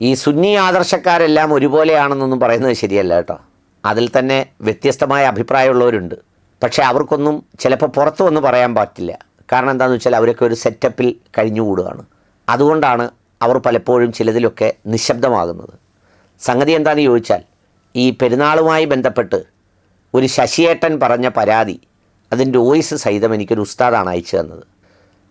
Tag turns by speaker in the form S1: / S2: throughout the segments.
S1: ഈ സുന്നി ആദർശക്കാരെല്ലാം ഒരുപോലെയാണെന്നൊന്നും പറയുന്നത് ശരിയല്ല കേട്ടോ. അതിൽ തന്നെ വ്യത്യസ്തമായ അഭിപ്രായമുള്ളവരുണ്ട്. പക്ഷേ അവർക്കൊന്നും ചിലപ്പോൾ പുറത്തു വന്ന് പറയാൻ പറ്റില്ല. കാരണം എന്താണെന്ന് വെച്ചാൽ അവരൊക്കെ ഒരു സെറ്റപ്പിൽ കഴിഞ്ഞുകൂടുകയാണ് അതുകൊണ്ടാണ് അവർ പലപ്പോഴും ചിലതിലൊക്കെ നിശബ്ദമാകുന്നത്. സംഗതി എന്താണെന്ന് ചോദിച്ചാൽ ഈ പെരുന്നാളുമായി ബന്ധപ്പെട്ട് ഒരു ശശിയേട്ടൻ പറഞ്ഞ പരാതി അതിന്റെ വോയിസ് സഹിതം എനിക്കൊരു ഉസ്താദാണ് അയച്ചു തന്നത്.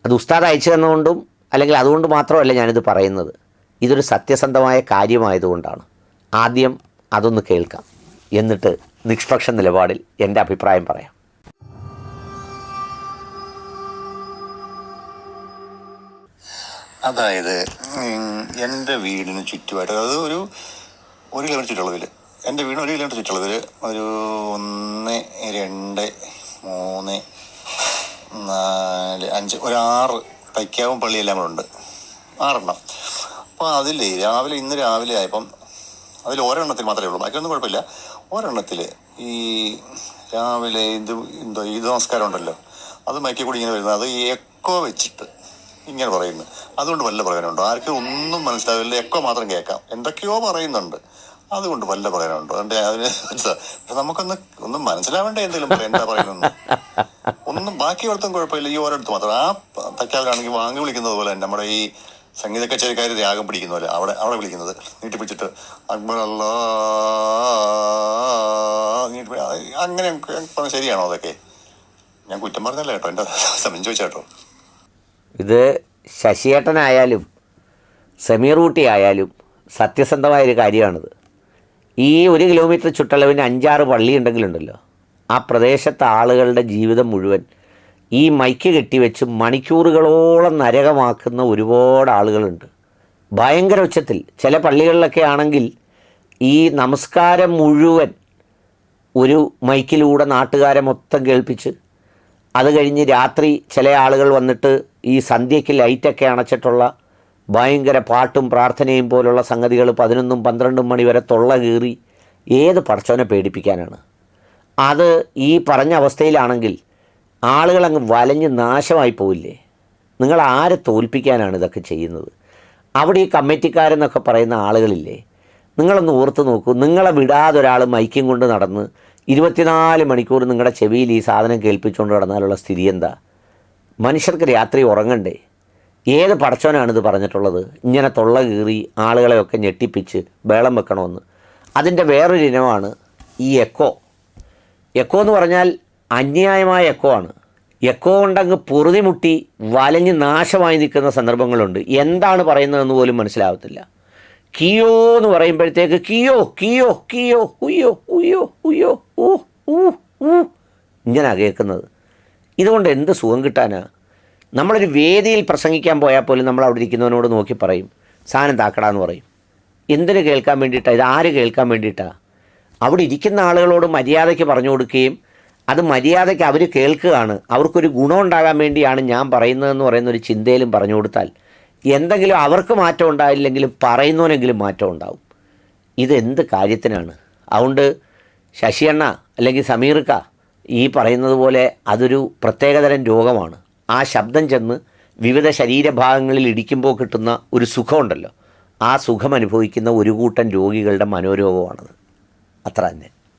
S1: അത് ഉസ്താദ് അയച്ചു തന്നതുകൊണ്ടും അല്ലെങ്കിൽ അതുകൊണ്ട് മാത്രമല്ല ഞാനിത് പറയുന്നത്. ഇതൊരു സത്യസന്ധമായ കാര്യമായതുകൊണ്ടാണ്. ആദ്യം അതൊന്ന് കേൾക്കാം. എന്നിട്ട് നിഷ്പക്ഷ നിലപാടിൽ എന്റെ അഭിപ്രായം പറയാം.
S2: അതായത് എന്റെ വീടിന് ചുറ്റുമായിട്ട് അതായത് ഒരു ഒരു കിലോമീറ്റർ ചുറ്റളവിൽ എന്റെ വീടിന് ഒരു കിലോമീറ്റർ ചുറ്റളവിൽ ഒരു ഒന്ന് രണ്ട് മൂന്ന് നാല് അഞ്ച് ഒരു ആറ് തൈക്കാവും പള്ളിയെല്ലാം കൂടെ ഉണ്ട്. ആറെണ്ണം. അപ്പോൾ അതിൽ രാവിലെ ഇന്ന് രാവിലെ ആയപ്പം അതിൽ ഒരെണ്ണത്തിൽ മാത്രമേ ഉള്ളൂ. ബാക്കിയൊന്നും കുഴപ്പമില്ല. ഒരെണ്ണത്തിൽ ഈ രാവിലെ ഇത് എന്തോ ഇത് നമസ്കാരം ഉണ്ടല്ലോ. അത് മയക്കി കൂടി ഇങ്ങനെ വരുന്നത്. അത് എക്കോ വെച്ചിട്ട് ഇങ്ങനെ പറയുന്നു. അതുകൊണ്ട് വല്ല പ്രകടനമുണ്ടോ ആർക്കും ഒന്നും മനസ്സിലാവില്ല. എക്കോ മാത്രം കേൾക്കാം. എന്തൊക്കെയോ പറയുന്നുണ്ട്. അതുകൊണ്ട് വല്ല പ്രകടനമുണ്ടോ എന്റെ അതിന് പക്ഷെ നമുക്കൊന്ന് ഒന്നും മനസ്സിലാവേണ്ട എന്തെങ്കിലും എന്താ പറയുന്നത് ഒന്നും ബാക്കി ഒരിടത്തും കുഴപ്പമില്ല. ഈ ഓരോടത്ത് മാത്രം. ആ തക്കാവിലാണെങ്കിൽ വാങ്ങി വിളിക്കുന്നത് പോലെ തന്നെ. നമ്മുടെ ഈ സംഗീത കച്ചേരിക്കാർ രാഗം പിടിക്കുന്ന പോലെ അവിടെ അവിടെ വിളിക്കുന്നത്. നീട്ടി പിടിച്ചിട്ട് അക്ബർ അല്ലാ നീട്ടി അങ്ങനെ പറഞ്ഞ ശരിയാണോ അതൊക്കെ? ഞാൻ കുറ്റം പറഞ്ഞല്ല കേട്ടോ എന്റെ സമയം ചോദിച്ചേട്ടോ
S1: ഇത് ശശിയേട്ടനായാലും സമീർ ഊട്ടി ആയാലും സത്യസന്ധമായ ഒരു കാര്യമാണിത്. ഈ ഒരു കിലോമീറ്റർ ചുറ്റളവിന് അഞ്ചാറ് പള്ളി ഉണ്ടെങ്കിലുണ്ടല്ലോ ആ പ്രദേശത്തെ ആളുകളുടെ ജീവിതം മുഴുവൻ ഈ മൈക്ക് കെട്ടിവെച്ച് മണിക്കൂറുകളോളം നരകമാക്കുന്ന ഒരുപാട് ആളുകളുണ്ട്. ഭയങ്കര ഉച്ചത്തിൽ. ചില പള്ളികളിലൊക്കെ ആണെങ്കിൽ ഈ നമസ്കാരം മുഴുവൻ ഒരു മൈക്കിലൂടെ നാട്ടുകാരെ മൊത്തം കേൾപ്പിച്ച് അത് കഴിഞ്ഞ് രാത്രി ചില ആളുകൾ വന്നിട്ട് ഈ സന്ധ്യയ്ക്ക് ലൈറ്റൊക്കെ അണച്ചിട്ടുള്ള ഭയങ്കര പാട്ടും പ്രാർത്ഥനയും പോലുള്ള സംഗതികൾ പതിനൊന്നും പന്ത്രണ്ടും മണി വരെ തൊള്ള കീറി ഏത് പടച്ചവനെ പേടിപ്പിക്കാനാണ്? അത് ഈ പറഞ്ഞ അവസ്ഥയിലാണെങ്കിൽ ആളുകൾ അങ്ങ് വലഞ്ഞ് നാശമായി പോവില്ലേ? നിങ്ങൾ ആരെ തോൽപ്പിക്കാനാണ് ഇതൊക്കെ ചെയ്യുന്നത്? അവിടെ ഈ കമ്മിറ്റിക്കാരെന്നൊക്കെ പറയുന്ന ആളുകളില്ലേ? നിങ്ങളൊന്ന് ഓർത്ത് നോക്കൂ. നിങ്ങളെ വിടാതെ ഒരാൾ മൈക്കും കൊണ്ട് നടന്ന് ഇരുപത്തിനാല് മണിക്കൂർ നിങ്ങളുടെ ചെവിയിൽ ഈ സാധനം കേൾപ്പിച്ചുകൊണ്ട് നടന്നാലുള്ള സ്ഥിതി എന്താ? മനുഷ്യർക്ക് രാത്രി ഉറങ്ങണ്ടേ? ഏത് പടച്ചോനാണിത് പറഞ്ഞിട്ടുള്ളത്? ഇങ്ങനെ തൊള്ള കീറി ആളുകളെയൊക്കെ ഞെട്ടിപ്പിച്ച് ബേളം വെക്കണമെന്ന്. അതിന്റെ വേറൊരു ഇനമാണ് ഈ എക്കോ. എക്കോ എന്ന് പറഞ്ഞാൽ അന്യായമായ എക്കോ ആണ്. എക്കോ കൊണ്ടങ്ങ് പൊറുതിമുട്ടി വലഞ്ഞ് നാശമായി നിൽക്കുന്ന സന്ദർഭങ്ങളുണ്ട്. എന്താണ് പറയുന്നതെന്ന് പോലും മനസ്സിലാവത്തില്ല. കിയോ എന്ന് പറയുമ്പോഴത്തേക്ക് കിയോ കിയോ കിയോ ഉയ്യോ ഉയ്യോ ഉയ്യോ ഊ ഊ ഊ ഇങ്ങനെ കേൾക്കുന്നത്. ഇതുകൊണ്ട് എന്ത് സുഖം കിട്ടാനാ? നമ്മളൊരു വേദിയിൽ പ്രസംഗിക്കാൻ പോയാൽ പോലും നമ്മൾ അവിടെ ഇരിക്കുന്നവനോട് നോക്കി പറയും സാധനം താക്കടാന്ന് പറയും. എന്തിനു കേൾക്കാൻ വേണ്ടിയിട്ടാണ് ഇത് ആര് കേൾക്കാൻ വേണ്ടിയിട്ടാണ് അവിടെ ഇരിക്കുന്ന ആളുകളോട് മര്യാദയ്ക്ക് പറഞ്ഞു കൊടുക്കുകയും അത് മര്യാദയ്ക്ക് അവർ കേൾക്കുകയാണ്. അവർക്കൊരു ഗുണം ഉണ്ടാകാൻ വേണ്ടിയാണ് ഞാൻ പറയുന്നതെന്ന് പറയുന്ന ഒരു ചിന്തയിലും പറഞ്ഞു കൊടുത്താൽ എന്തെങ്കിലും അവർക്ക് മാറ്റം ഉണ്ടായില്ലെങ്കിലും പറയുന്നവനെങ്കിലും മാറ്റം ഉണ്ടാവും. ഇതെന്ത് കാര്യത്തിനാണ്? അതുകൊണ്ട് ശശിയണ്ണ അല്ലെങ്കിൽ സമീർക്ക ഈ പറയുന്നത് പോലെ അതൊരു പ്രത്യേകതരം രോഗമാണ്. ആ ശബ്ദം ചെന്ന് വിവിധ ശരീരഭാഗങ്ങളിൽ ഇടിക്കുമ്പോൾ കിട്ടുന്ന ഒരു സുഖമുണ്ടല്ലോ. ആ സുഖം അനുഭവിക്കുന്ന ഒരു കൂട്ടം രോഗികളുടെ മനോരോഗമാണത്. അത്ര തന്നെ.